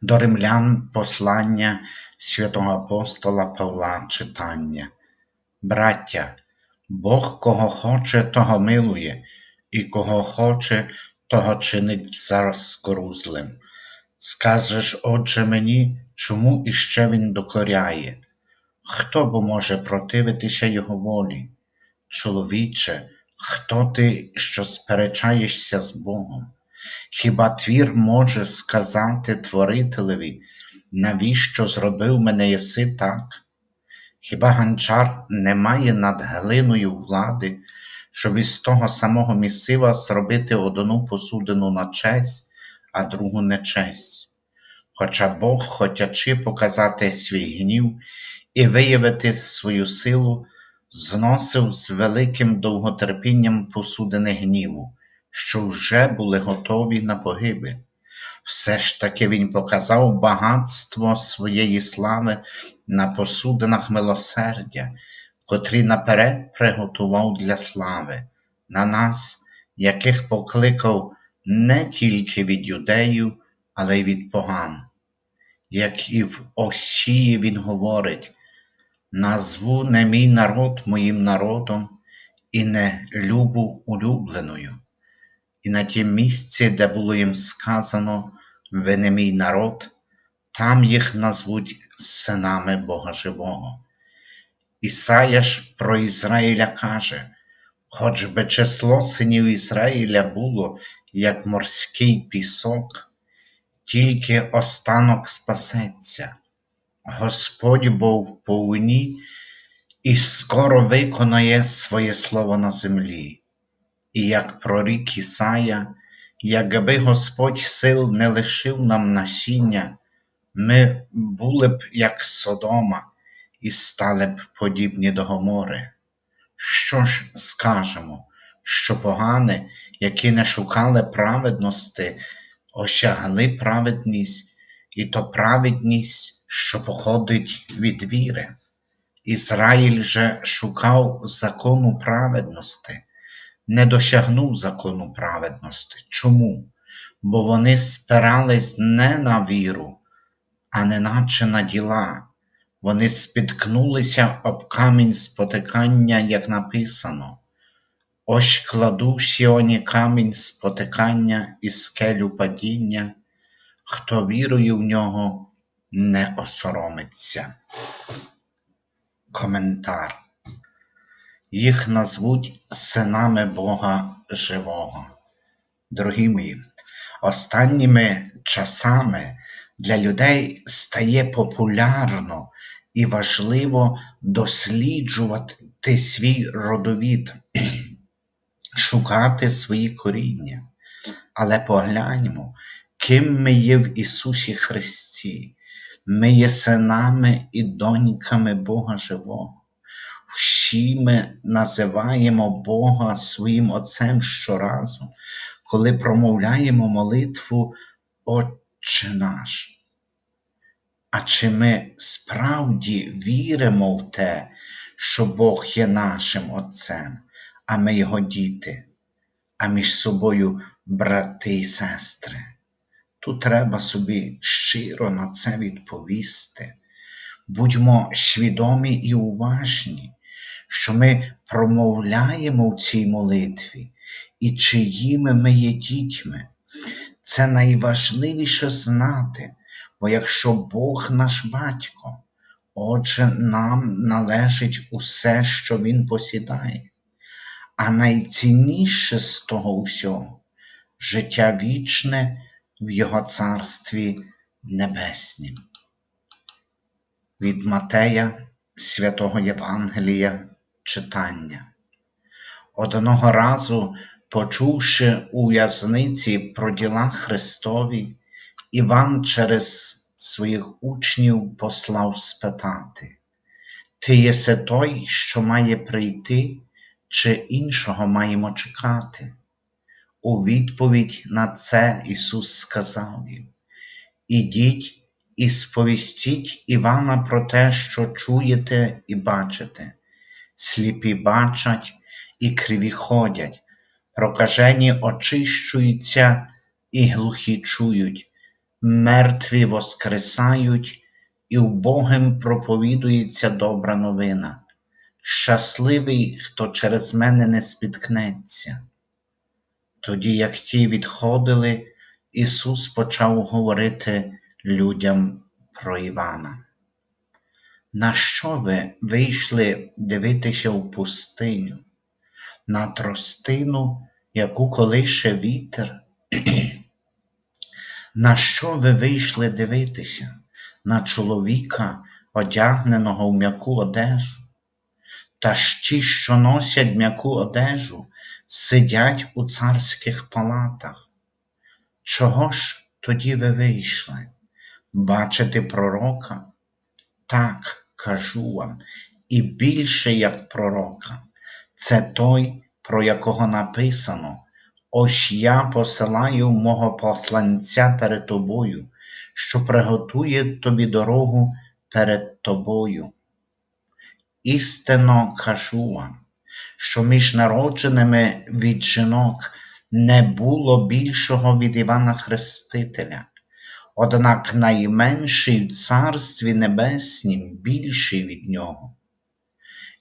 До римлян послання святого апостола Павла читання. Браття, Бог кого хоче, того милує, і кого хоче, того чинить заскорузлим. Скажеш, отже, мені, чому іще він докоряє? Хто бо може противитися його волі? Чоловіче, хто ти, що сперечаєшся з Богом? Хіба твір може сказати Творителеві, навіщо зробив мене єси так? Хіба ганчар не має над глиною влади, щоб із того самого місива зробити одну посудину на честь, а другу на честь? Хоча Бог, хотячи показати свій гнів і виявити свою силу, зносив з великим довготерпінням посудини гніву що вже були готові на погибель. Все ж таки він показав багатство своєї слави на посудинах милосердя, котрі наперед приготував для слави, на нас, яких покликав не тільки від юдеїв, але й від поган. Як і в Осії він говорить: назву не мій народ моїм народом і не любу улюбленою і на тім місці, де було їм сказано ви не мій народ, там їх назвуть синами Бога Живого. Ісая ж про Ізраїля каже, хоч би число синів Ізраїля було, як морський пісок, тільки останок спасеться, Господь бо в повні і скоро виконає своє слово на землі. І як прорік Ісая, якби Господь сил не лишив нам насіння, ми були б як Содома і стали б подібні до Гомори. Що ж скажемо, що погане, які не шукали праведності, осягли праведність, і то праведність, що походить від віри. Ізраїль же шукав закону праведності не досягнув закону праведності. Чому? Бо вони спирались не на віру, а неначе на діла. Вони спіткнулися об камінь спотикання, як написано. Ось кладу сіоні камінь спотикання і скелю падіння, хто вірує в нього, не осоромиться. Коментар їх назвуть синами Бога Живого. Дорогі мої, останніми часами для людей стає популярно і важливо досліджувати свій родовід, шукати свої коріння. Але погляньмо, ким ми є в Ісусі Христі. Ми є синами і доньками Бога Живого. Всі ми називаємо Бога своїм Отцем щоразу, коли промовляємо молитву Отче наш. А чи ми справді віримо в те, що Бог є нашим Отцем, а ми Його діти, а між собою брати і сестри? Тут треба собі щиро на це відповісти. Будьмо свідомі і уважні що ми промовляємо в цій молитві і чиїми ми є дітьми. Це найважливіше знати, бо якщо Бог наш батько, отже, нам належить усе, що Він посідає, а найцінніше з того усього життя вічне в Його Царстві Небеснім. Від Матея Святого Євангелія читання. Одного разу, почувши у в'язниці про діла Христові, Іван через своїх учнів послав спитати, Ти єси той, що має прийти, чи іншого маємо чекати? У відповідь на це Ісус сказав їм, Ідіть і сповістіть Івана про те, що чуєте і бачите. Сліпі бачать і криві ходять, прокажені очищуються і глухі чують, мертві воскресають, і убогим проповідується добра новина. Щасливий, хто через мене не спіткнеться. Тоді, як ті відходили, Ісус почав говорити людям про Івана. На що ви вийшли дивитися в пустиню, на тростину, яку колише вітер? На що ви вийшли дивитися? На чоловіка, одягненого в м'яку одежу? Та ж ті, що носять м'яку одежу, сидять у царських палатах. Чого ж тоді ви вийшли? Бачите пророка? Так, кажу вам, і більше як пророка. Це той, про якого написано: Ось я посилаю мого посланця перед тобою, що приготує тобі дорогу перед тобою. Істинно кажу вам, що між народженими від жінок не було більшого від Івана Хрестителя, однак найменший в Царстві Небеснім більший від нього.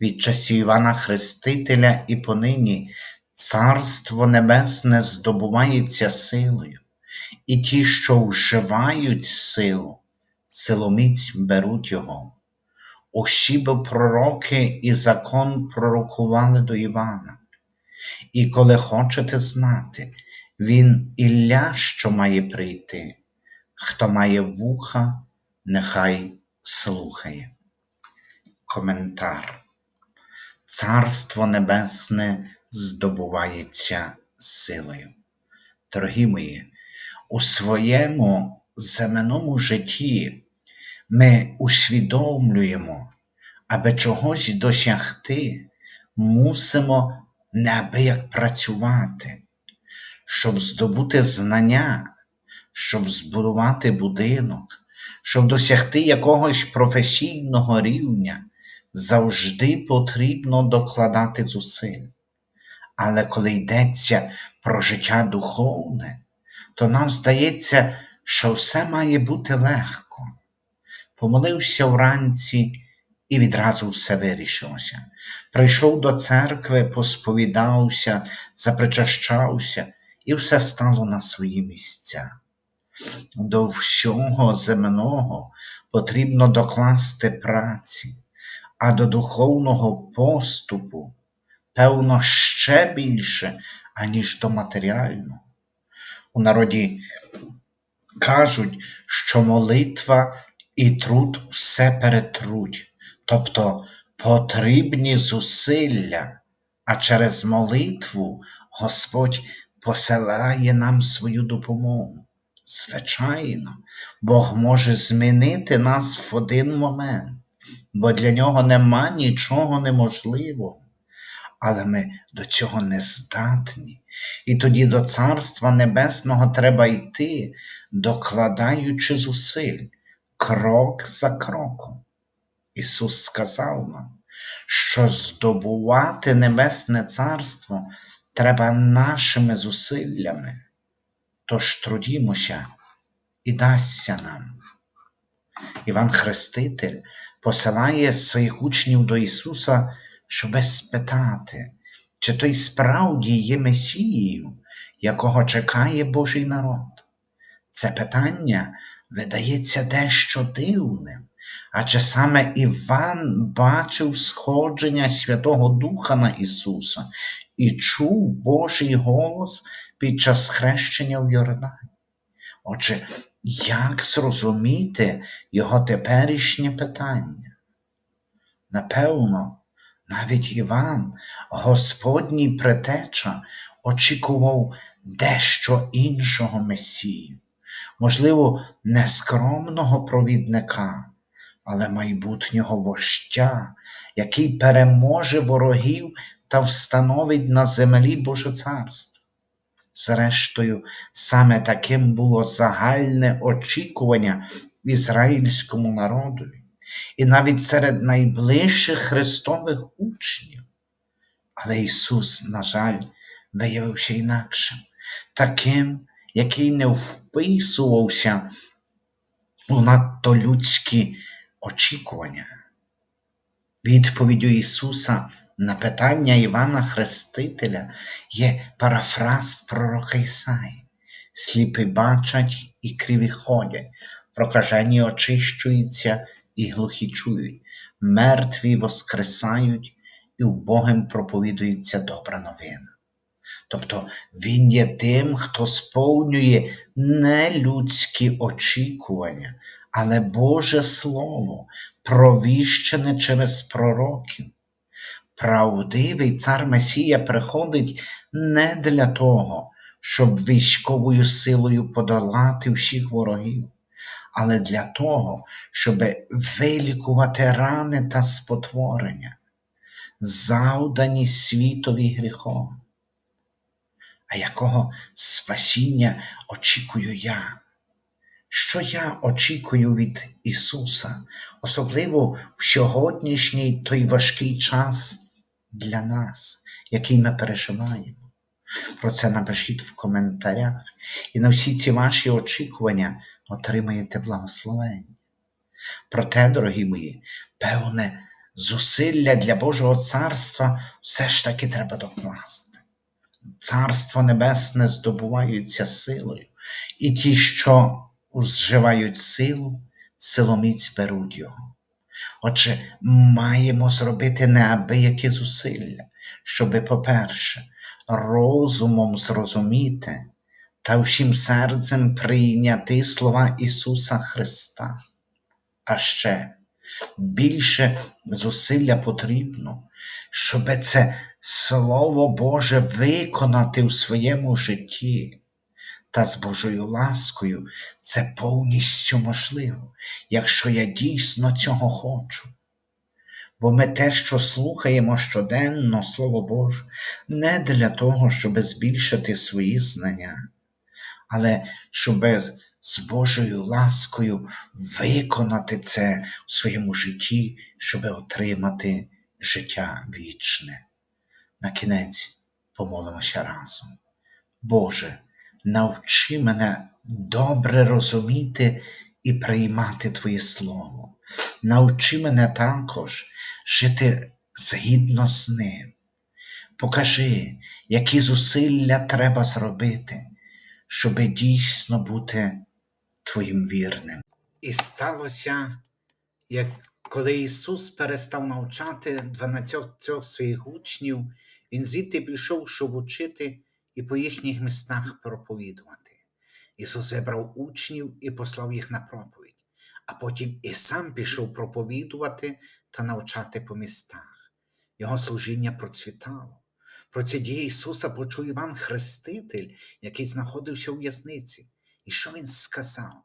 Від часів Івана Хрестителя і понині Царство Небесне здобувається силою, і ті, що вживають силу, силоміць беруть його. Усі бо пророки і закон пророкували до Івана. І коли хочете знати, він Ілля, що має прийти, хто має вуха, нехай слухає. Коментар. Царство Небесне здобувається силою. Дорогі мої, у своєму земному житті ми усвідомлюємо, аби чогось досягти, мусимо неабияк працювати, щоб здобути знання, щоб збудувати будинок, щоб досягти якогось професійного рівня, завжди потрібно докладати зусиль. Але коли йдеться про життя духовне, то нам здається, що все має бути легко. Помолився вранці і відразу все вирішилося. Прийшов до церкви, посповідався, запричащався, і все стало на свої місця. До всього земного потрібно докласти праці, а до духовного поступу, певно, ще більше, аніж до матеріального. У народі кажуть, що молитва і труд все перетруть, тобто потрібні зусилля, а через молитву Господь посилає нам свою допомогу. Звичайно, Бог може змінити нас в один момент, бо для нього нема нічого неможливого. Але ми до цього не здатні, і тоді до Царства Небесного треба йти, докладаючи зусиль, крок за кроком. Ісус сказав нам, що здобувати Небесне Царство треба нашими зусиллями, тож трудімося і дасться нам. Іван Хреститель посилає своїх учнів до Ісуса, щоби спитати, чи той справді є Месією, якого чекає Божий народ. Це питання видається дещо дивним, адже саме Іван бачив сходження Святого Духа на Ісуса і чув Божий голос під час хрещення в Йордані. Отже, як зрозуміти його теперішнє питання? Напевно, навіть Іван, Господній притеча, очікував дещо іншого Месію. можливо, не скромного провідника, але майбутнього вождя, який переможе ворогів та встановить на землі Боже царство. Зрештою, саме таким було загальне очікування ізраїльському народові, і навіть серед найближчих Христових учнів. Але Ісус, на жаль, виявився інакшим, таким, який не вписувався у надто людські очікування. Відповіддю Ісуса на питання Івана Хрестителя є парафраз пророка Ісаї. Сліпі бачать і криві ходять, прокажені очищуються і глухі чують, мертві воскресають, і убогим проповідується добра новина. Тобто Він є тим, хто сповнює не людські очікування, але Боже Слово, провіщене через пророків. Правдивий цар Месія приходить не для того, щоб військовою силою подолати всіх ворогів, але для того, щоб вилікувати рани та спотворення, завдані світові гріхом. А якого спасіння очікую я? Що я очікую від Ісуса, особливо в сьогоднішній той важкий час для нас, який ми переживаємо? Про це напишіть в коментарях, і на всі ці ваші очікування отримаєте благословення. Проте, дорогі мої, певне зусилля для Божого царства все ж таки треба докласти. Царство Небесне здобуваються силою, і ті, що зживають силу, силоміць беруть його. Отже, маємо зробити неабиякі зусилля, щоби, по-перше, розумом зрозуміти та всім серцем прийняти слова Ісуса Христа. А ще більше зусилля потрібно, щоб це Слово Боже виконати в своєму житті. Та з Божою ласкою це повністю можливо, якщо я дійсно цього хочу. Бо ми те, що слухаємо щоденно, Слово Боже, не для того, щоб збільшити свої знання, але щоб з Божою ласкою виконати це у своєму житті, щоб отримати життя вічне. На кінець помолимося разом. Боже, навчи мене добре розуміти і приймати Твоє Слово. Навчи мене також жити згідно з ним. Покажи, які зусилля треба зробити, щоб дійсно бути Твоїм вірним. І сталося, як коли Ісус перестав навчати дванадцятьох своїх учнів, Він звідти пішов, щоб учити і по їхніх містах проповідувати. Ісус вибрав учнів і послав їх на проповідь, а потім і сам пішов проповідувати та навчати по містах. Його служіння процвітало. Про ці дії Ісуса почув Іван Хреститель, який знаходився у в'язниці. І що Він сказав?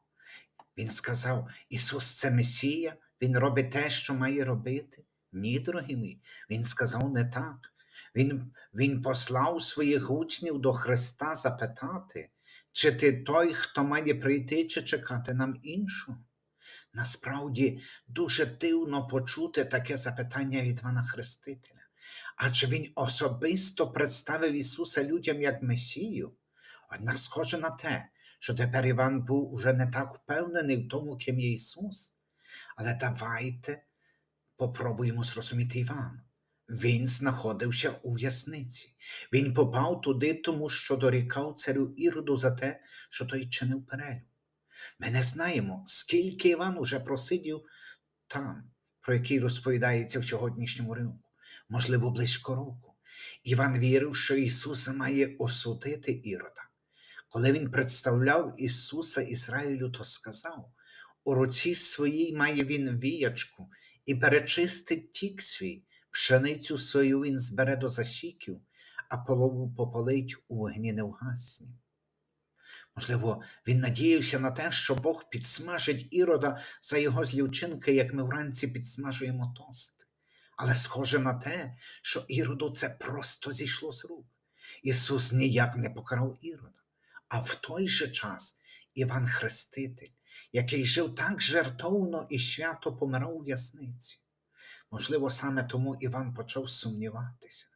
Він сказав: Ісус це Месія, Він робить те, що має робити. Ні, дорогі мої, Він сказав не так. Він, він послав своїх учнів до Христа запитати, чи ти той, хто має прийти, чи чекати нам іншого. Насправді дуже дивно почути таке запитання від Івана Хрестителя. Адже він особисто представив Ісуса людям як Месію. Однак схоже на те, що тепер Іван був уже не так впевнений в тому, ким є Ісус. Але давайте попробуємо зрозуміти Івана. Він знаходився у в'язниці. Він попав туди, тому що дорікав царю Іроду за те, що той чинив перелюб. Ми не знаємо, скільки Іван уже просидів там, про який розповідається в сьогоднішньому ринку, можливо, близько року. Іван вірив, що Ісус має осудити Ірода. Коли він представляв Ісуса Ізраїлю, то сказав: у руці своїй має він віячку і перечистить тік свій, пшеницю свою він збере до засіків, а полову попалить у вогні невгасні. Можливо, він надіявся на те, що Бог підсмажить Ірода за його злі вчинки, як ми вранці підсмажуємо тости. Але схоже на те, що Іроду це просто зійшло з рук. Ісус ніяк не покарав Ірода. А в той же час Іван Хреститель, який жив так жертовно і свято помирав у в'язниці. Можливо, саме тому Іван почав сумніватися.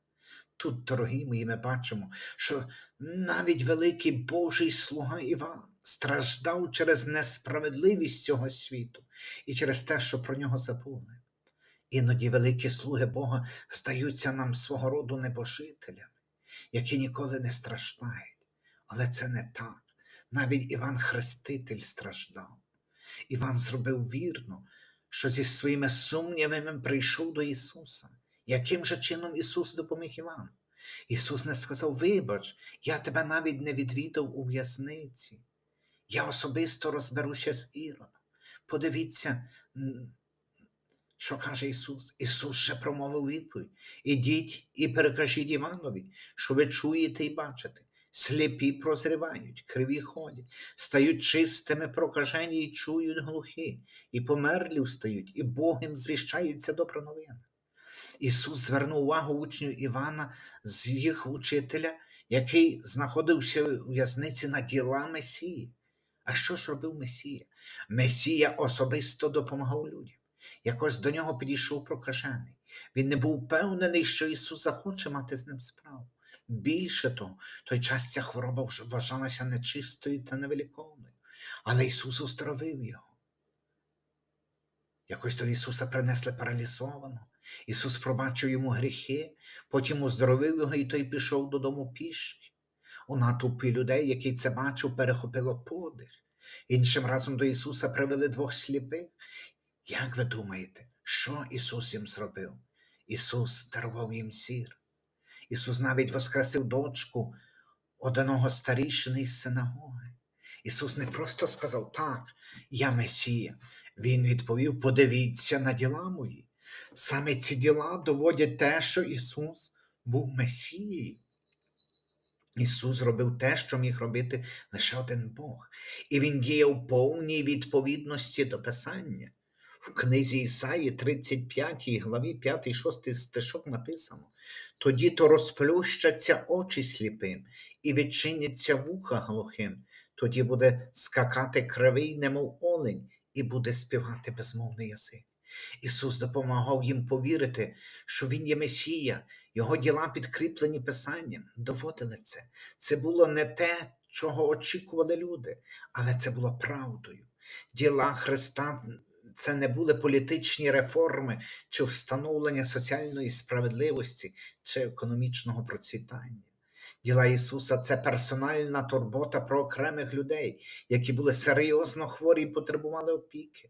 Тут, дорогі мої, ми бачимо, що навіть великий Божий слуга Іван страждав через несправедливість цього світу і через те, що про нього забули. Іноді великі слуги Бога здаються нам свого роду небожителями, які ніколи не страждають. Але це не так. Навіть Іван Хреститель страждав. Іван зробив вірно, що зі своїми сумнівами прийшов до Ісуса. Яким же чином Ісус допоміг Івану? Ісус не сказав: Вибач, я тебе навіть не відвідав у в'язниці. Я особисто розберуся з Іродом. Подивіться, що каже Ісус. Ісус ще промовив відповідь. Ідіть і перекажіть Іванові, що ви чуєте і бачите. Сліпі прозрівають, криві ходять, стають чистими прокажені і чують глухі, і померлі встають, і Богом звіщається добра новина. Ісус звернув увагу учнів Івана з їх учителя, який знаходився у в'язниці на діла Месії. А що ж робив Месія? Месія особисто допомагав людям. Якось до нього підійшов прокажений. Він не був впевнений, що Ісус захоче мати з ним справу. Більше того, в той час ця хвороба вважалася нечистою та невеликовною. Але Ісус оздоровив його. Якось до Ісуса принесли паралізованого. Ісус пробачив йому гріхи, потім оздоровив його, і той пішов додому пішки. У натовпі людей, який це бачив, перехопило подих. Іншим разом до Ісуса привели двох сліпих. Як ви думаєте, що Ісус їм зробив? Ісус дарував їм сір. Ісус навіть воскресив дочку одного старішини із синагоги. Ісус не просто сказав так, я Месія. Він відповів: подивіться на діла мої. Саме ці діла доводять те, що Ісус був Месією. Ісус робив те, що міг робити лише один Бог, і Він діяв повній відповідності до Писання. В книзі Ісаї, 35 главі 5, 6 стишок написано: тоді то розплющаться очі сліпим, і відчиняться вуха глухим, тоді буде скакати кривий, немов олень, і буде співати безмовний язик. Ісус допомагав їм повірити, що Він є Месія, Його діла підкріплені Писанням, доводили це. Це було не те, чого очікували люди, але це було правдою. Діла Христа це не були політичні реформи чи встановлення соціальної справедливості чи економічного процвітання. Діла Ісуса це персональна турбота про окремих людей, які були серйозно хворі і потребували опіки.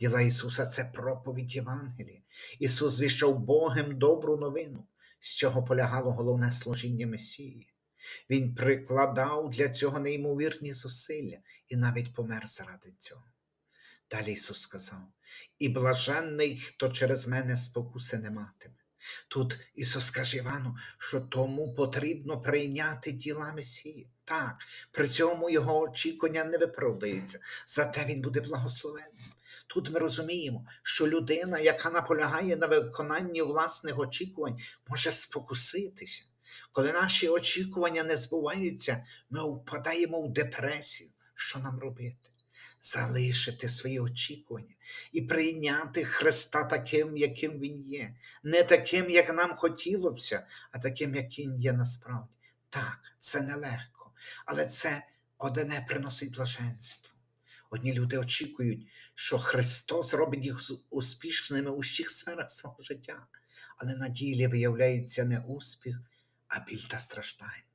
Діла Ісуса це проповідь Євангелія. Ісус звіщав Богом добру новину, з чого полягало головне служіння Месії. Він прикладав для цього неймовірні зусилля і навіть помер заради цього. Далі Ісус сказав: І блаженний, хто через мене спокуси не матиме. Тут Ісус каже Івану, що тому потрібно прийняти діла Месії. Так, при цьому його очікування не виправдаються, зате він буде благословенним. Тут ми розуміємо, що людина, яка наполягає на виконанні власних очікувань, може спокуситися. Коли наші очікування не збуваються, ми впадаємо в депресію. Що нам робити? Залишити свої очікування і прийняти Христа таким, яким Він є, не таким, як нам хотілося, а таким, яким є насправді. Так, це нелегко, але це одне приносить блаженство. Одні люди очікують, що Христос робить їх успішними у всіх сферах свого життя, але на ділі виявляється не успіх, а біль та страждання.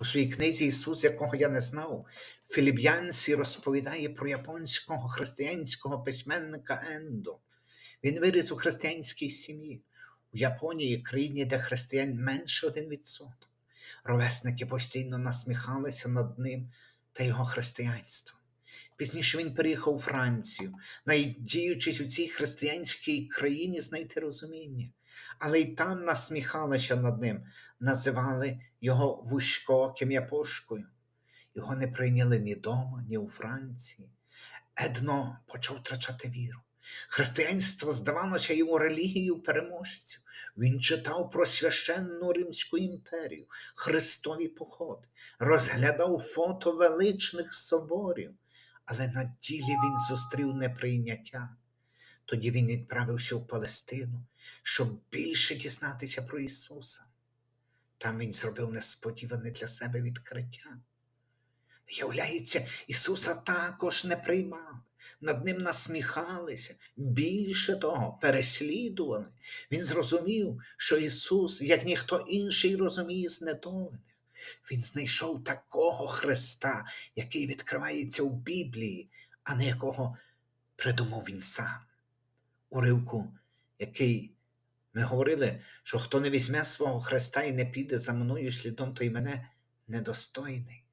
У своїй книзі Ісус, якого я не знав, Філіп'янці розповідає про японського християнського письменника Ендо. Він виріс у християнській сім'ї. У Японії, країні, де християн менше 1%. Ровесники постійно насміхалися над ним та його християнством. Пізніше він переїхав у Францію, надіючись у цій християнській країні знайти розуміння. Але й там насміхалися над ним, називали його вузькооким япошкою. Його не прийняли ні дома, ні у Франції. Едно почав втрачати віру. Християнство здавалося йому релігією переможців. Він читав про священну Римську імперію, Христові походи, розглядав фото величних соборів, але на ділі він зустрів неприйняття. Тоді він відправився в Палестину, щоб більше дізнатися про Ісуса. Там він зробив несподіване для себе відкриття. Виявляється, Ісуса також не приймали, над ним насміхалися, більше того, переслідували. Він зрозумів, що Ісус, як ніхто інший, розуміє знедолених. Він знайшов такого Христа, який відкривається у Біблії, а не якого придумав він сам. Уривку, який ми говорили, що хто не візьме свого Христа і не піде за мною слідом, той мене недостойний.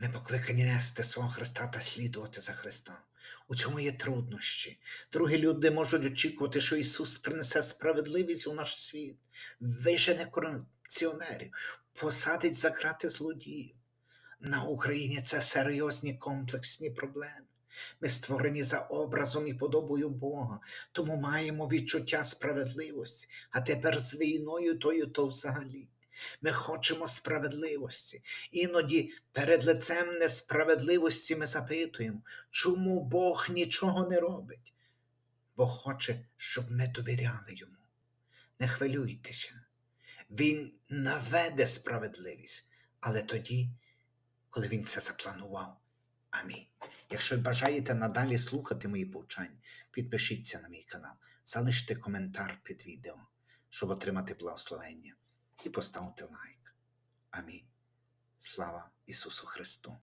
Ми покликані нести свого Христа та слідувати за Христом. У цьому є труднощі. Другі люди можуть очікувати, що Ісус принесе справедливість у наш світ, вижене корупціонерів, посадить за крати злодіїв. На Україні це серйозні комплексні проблеми. Ми створені за образом і подобою Бога, тому маємо відчуття справедливості, а тепер з війною тою то взагалі. Ми хочемо справедливості. Іноді перед лицем несправедливості ми запитуємо, чому Бог нічого не робить? Бог хоче, щоб ми довіряли йому. Не хвилюйтеся. Він наведе справедливість, але тоді, коли він це запланував. Амінь. Якщо бажаєте надалі слухати мої повчання, підпишіться на мій канал, залиште коментар під відео, щоб отримати благословення, і поставте лайк. Амінь. Слава Ісусу Христу!